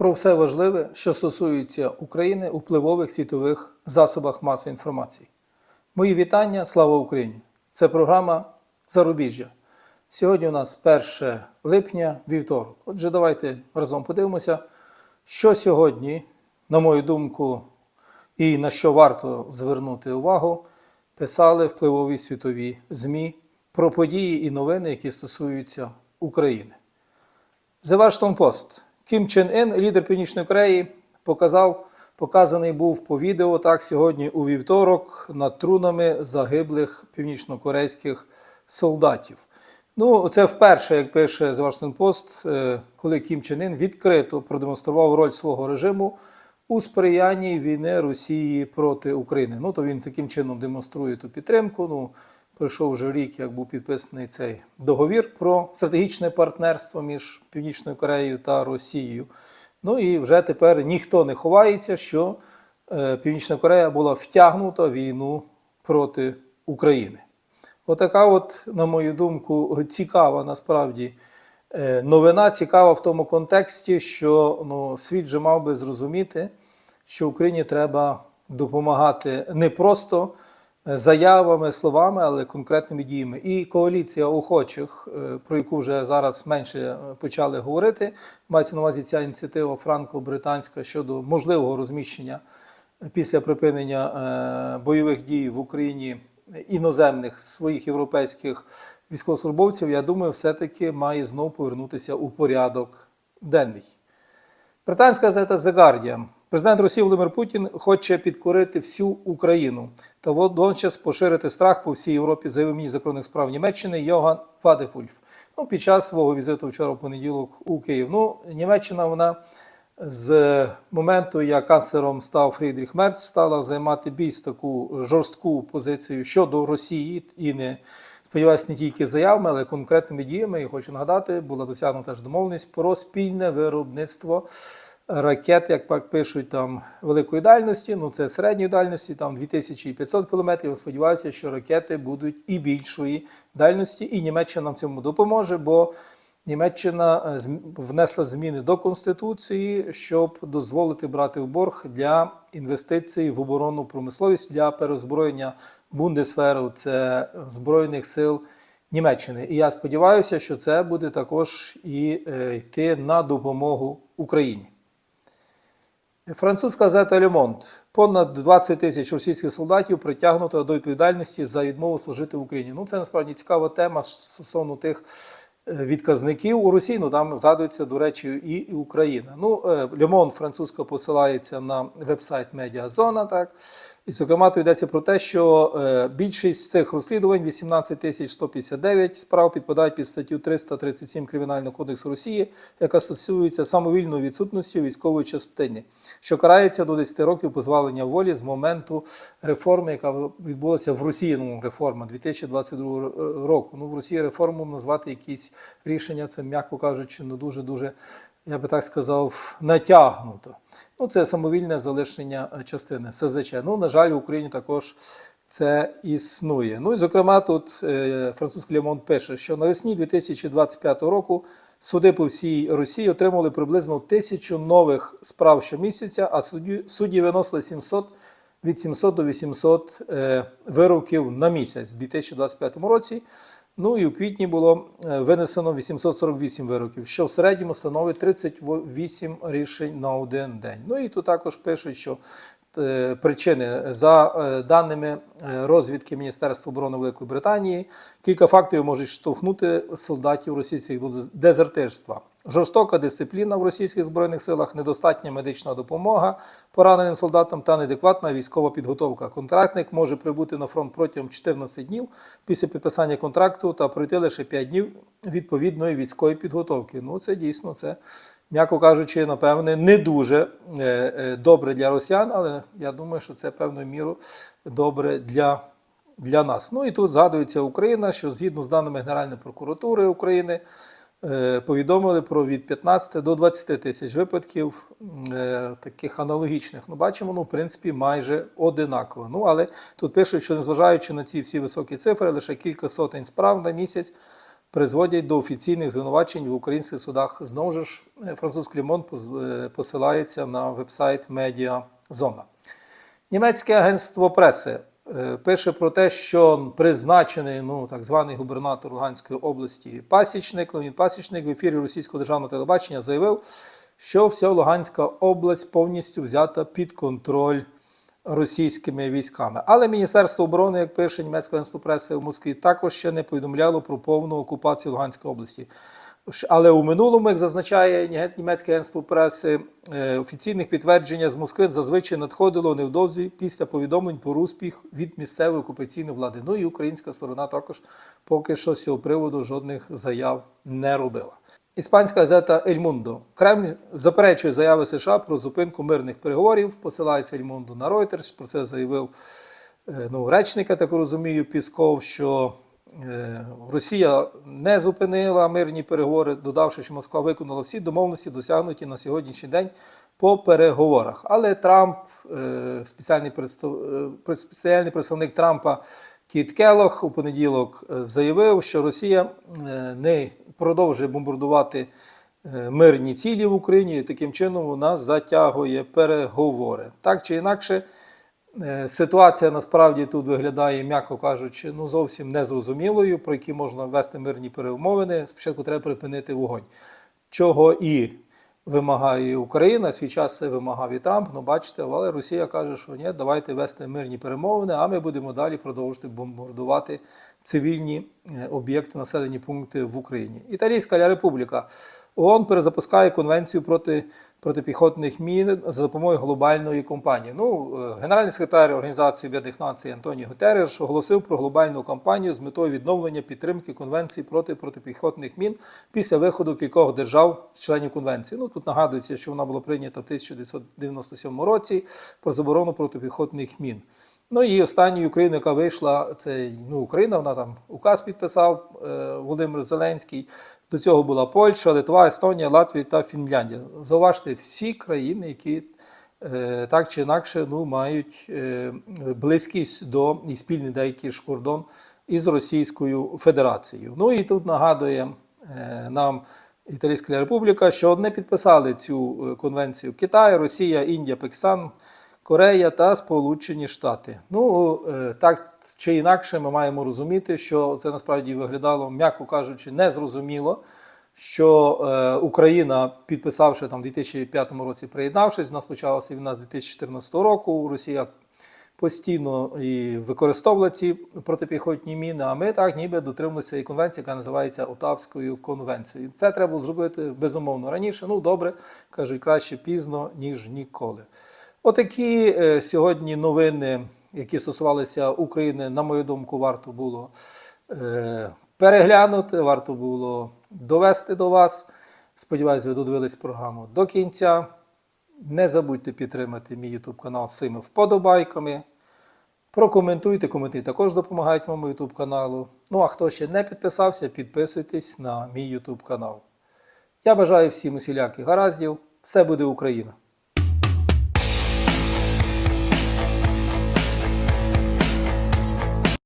про все важливе, що стосується України у впливових світових засобах масової інформації. Мої вітання, слава Україні! Це програма Зарубіжжя. Сьогодні у нас 1 липня, вівторок. Отже, давайте разом подивимося, що сьогодні, на мою думку, і на що варто звернути увагу, писали впливові світові ЗМІ про події і новини, які стосуються України. The Washington Post. Кім Чен Ін, лідер Північної Кореї, показав, показаний був по відео так сьогодні у вівторок над трунами загиблих північнокорейських солдатів. Ну, це вперше, як пише The Post, е, коли Кім Чен Ін відкрито продемонстрував роль свого режиму у сприянні війни Росії проти України. Ну, то він таким чином демонструє ту підтримку. Ну, пройшов вже рік, як був підписаний цей договір про стратегічне партнерство між Північною Кореєю та Росією. Ну і вже тепер ніхто не ховається, що е, Північна Корея була втягнута в війну проти України. Отака, от, на мою думку, цікава насправді е, новина, цікава в тому контексті, що ну, світ вже мав би зрозуміти, що Україні треба допомагати не просто заявами, словами, але конкретними діями. І коаліція охочих, е, про яку вже зараз менше е, почали говорити, мається на увазі ця ініціатива франко-британська щодо можливого розміщення після припинення е, бойових дій в Україні іноземних своїх європейських військовослужбовців, я думаю, все-таки має знову повернутися у порядок денний. Британська газета The Guardian. Президент Росії Володимир Путін хоче підкорити всю Україну та водночас поширити страх по всій Європі, заявив міністр закордонних справ Німеччини Йоган Вадефульф. Ну, під час свого візиту вчора в понеділок у Київ. Ну, Німеччина вона з моменту, як канцлером став Фрідріх Мерц, стала займати більш таку жорстку позицію щодо Росії і не сподіваюся, не тільки заявами, але конкретними діями. І хочу нагадати, була досягнута ж домовленість про спільне виробництво ракет, як пишуть там великої дальності. Ну це середньої дальності, там 2500 кілометрів. Сподіваюся, що ракети будуть і більшої дальності, і Німеччина нам цьому допоможе, бо Німеччина внесла зміни до Конституції, щоб дозволити брати в борг для інвестицій в оборонну промисловість для перезброєння Бундесферу, це Збройних сил Німеччини. І я сподіваюся, що це буде також і е, йти на допомогу Україні. Французька газета Лемонт. Понад 20 тисяч російських солдатів притягнуто до відповідальності за відмову служити в Україні. Ну, це насправді цікава тема стосовно тих відказників у Росії. Ну там згадується, до речі, і Україна. Ну, Лемон французька посилається на веб-сайт Медіазона. Так і зокрема, то йдеться про те, що більшість цих розслідувань, 18 тисяч 159 справ, підпадають під статтю 337 Кримінального кодексу Росії, яка стосується самовільної відсутності військової частини, що карається до 10 років позбавлення волі з моменту реформи, яка відбулася в Росії. Ну, реформа 2022 року. Ну в Росії реформу назвати якісь рішення, це, м'яко кажучи, ну дуже-дуже, я би так сказав, натягнуто. Ну, це самовільне залишення частини СЗЧ. Ну, на жаль, в Україні також це існує. Ну і зокрема, тут е, французький Лемон пише, що навесні 2025 року суди по всій Росії отримали приблизно тисячу нових справ щомісяця, а судді, судді виносили 700 від 700 до 800 е, вироків на місяць у 2025 році. Ну і у квітні було винесено 848 вироків, що в середньому становить 38 рішень на один день. Ну і тут також пишуть, що причини за даними розвідки Міністерства оборони Великої Британії, кілька факторів можуть штовхнути солдатів російських до дезертирства. Жорстока дисципліна в російських збройних силах, недостатня медична допомога пораненим солдатам та неадекватна військова підготовка. Контрактник може прибути на фронт протягом 14 днів після підписання контракту та пройти лише 5 днів відповідної військової підготовки. Ну це дійсно це, м'яко кажучи, напевне, не дуже добре для росіян, але я думаю, що це певною мірою добре для. Для нас. Ну і тут згадується Україна, що згідно з даними Генеральної прокуратури України повідомили про від 15 до 20 тисяч випадків таких аналогічних. Ну, бачимо, ну, в принципі, майже одинаково. Ну, але тут пишуть, що незважаючи на ці всі високі цифри, лише кілька сотень справ на місяць призводять до офіційних звинувачень в українських судах. Знову ж е, французький Лімон поз- е, посилається на вебсайт Медіа Зона. Німецьке агентство преси е, пише про те, що призначений ну, так званий губернатор Луганської області Пасічник, Леонід Пасічник в ефірі російського державного телебачення заявив, що вся Луганська область повністю взята під контроль російськими військами. Але Міністерство оборони, як пише німецьке агентство преси в Москві, також ще не повідомляло про повну окупацію Луганської області. Але у минулому, як зазначає німецьке агентство преси, е, офіційних підтвердження з Москви зазвичай надходило невдовзі після повідомлень про успіх від місцевої окупаційної влади. Ну і українська сторона також поки що з цього приводу жодних заяв не робила. Іспанська газета Ель Мундо. Кремль заперечує заяви США про зупинку мирних переговорів. Посилається Ель Мундо на Reuters. Про це заявив е, ну, речник, я так розумію, Пісков, що е, Росія не зупинила мирні переговори, додавши, що Москва виконала всі домовленості, досягнуті на сьогоднішній день по переговорах. Але Трамп, е, спеціальний, е, спеціальний представник Трампа Кіт Келох у понеділок е, заявив, що Росія е, не продовжує бомбардувати е, мирні цілі в Україні, і таким чином вона затягує переговори. Так чи інакше, Е, Ситуація насправді тут виглядає, м'яко кажучи, ну зовсім незрозумілою, про які можна вести мирні перемовини. Спочатку треба припинити вогонь. Чого і вимагає Україна, свій час це вимагав і Трамп. Ну бачите, але Росія каже, що ні, давайте вести мирні перемовини, а ми будемо далі продовжувати бомбардувати цивільні е, об'єкти, населені пункти в Україні. Італійська Ля Републіка. ООН перезапускає конвенцію проти протипіхотних мін за допомогою глобальної компанії. Ну, е, генеральний секретар Організації Об'єднаних Націй Антоній Гутереш оголосив про глобальну кампанію з метою відновлення підтримки конвенції проти протипіхотних мін після виходу кількох держав членів конвенції. Ну тут нагадується, що вона була прийнята в 1997 році про заборону протипіхотних мін. Ну і останньою Україною, яка вийшла, це ну, Україна, вона там указ підписав е, Володимир Зеленський. До цього була Польща, Литва, Естонія, Латвія та Фінляндія. Зауважте, всі країни, які е, так чи інакше ну, мають е, близькість до і спільний деякий ж кордон із Російською Федерацією. Ну і тут нагадує е, нам Італійська Республіка, що не підписали цю е, конвенцію Китай, Росія, Індія, Пакистан. Корея та Сполучені Штати. Ну е, так чи інакше, ми маємо розуміти, що це насправді виглядало, м'яко кажучи, незрозуміло. Що е, Україна, підписавши там в 2005 році, приєднавшись, у нас почалася війна з 2014 року. Росія постійно і використовувала ці протипіхотні міни. А ми так ніби дотримуємося і конвенції, яка називається Отавською конвенцією. Це треба було зробити безумовно раніше. Ну добре, кажуть, краще пізно ніж ніколи. Отакі е, сьогодні новини, які стосувалися України, на мою думку, варто було е, переглянути, варто було довести до вас. Сподіваюсь, ви додивились програму до кінця. Не забудьте підтримати мій YouTube канал своїми вподобайками. Прокоментуйте, коментарі також допомагають моєму YouTube каналу. Ну а хто ще не підписався, підписуйтесь на мій YouTube канал. Я бажаю всім усіляких гараздів. Все буде Україна!